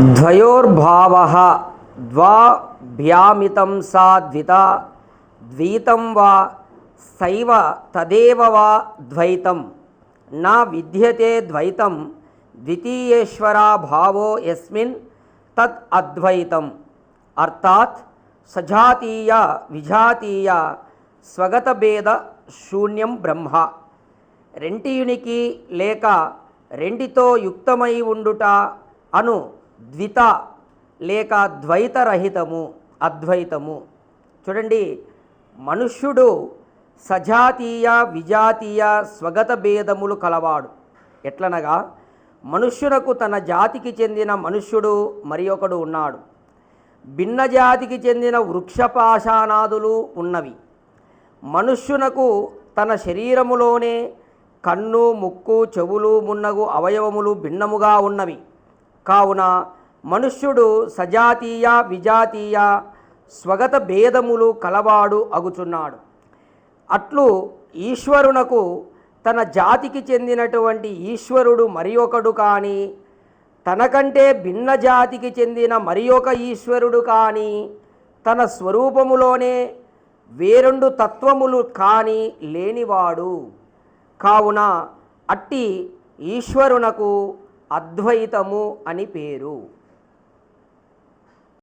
ద్వయోర్భావ ద్వాభ్యామితం సా ద్విత ద్వైతం వా సైవ తదేవ వా ద్వైతం. నా విద్యతే ద్వైతం ద్వితీయేశ్వరా భావో యస్మిన్ తద్ అద్వైతం. అర్థాత్ సజాతీయ విజాతీయ స్వగతభేద శూన్యం బ్రహ్మ. రెంటియునికి లేక రెండితో యుక్తమై ఉండుట అను ద్విత లేక ద్వైతరహితము అద్వైతము. చూడండి మనుష్యుడు సజాతీయ విజాతీయ స్వగత భేదములు కలవాడు. ఎట్లనగా మనుష్యునకు తన జాతికి చెందిన మనుష్యుడు మరి ఒకడు ఉన్నాడు. భిన్న జాతికి చెందిన వృక్షపాషాణాదులు ఉన్నవి. మనుష్యునకు తన శరీరములోనే కన్ను ముక్కు చెవులు మున్నగు అవయవములు భిన్నముగా ఉన్నవి. కావున మనుష్యుడు సజాతీయ విజాతీయ స్వగత భేదములు కలవాడు అగుచున్నాడు. అట్లు ఈశ్వరునకు తన జాతికి చెందినటువంటి ఈశ్వరుడు మరి ఒకడు కానీ తనకంటే భిన్న జాతికి చెందిన మరి ఒక ఈశ్వరుడు కానీ తన స్వరూపములోనే వేరెండు తత్వములు కానీ లేనివాడు. కావున అట్టి ఈశ్వరునకు అద్వైతము అని పేరు.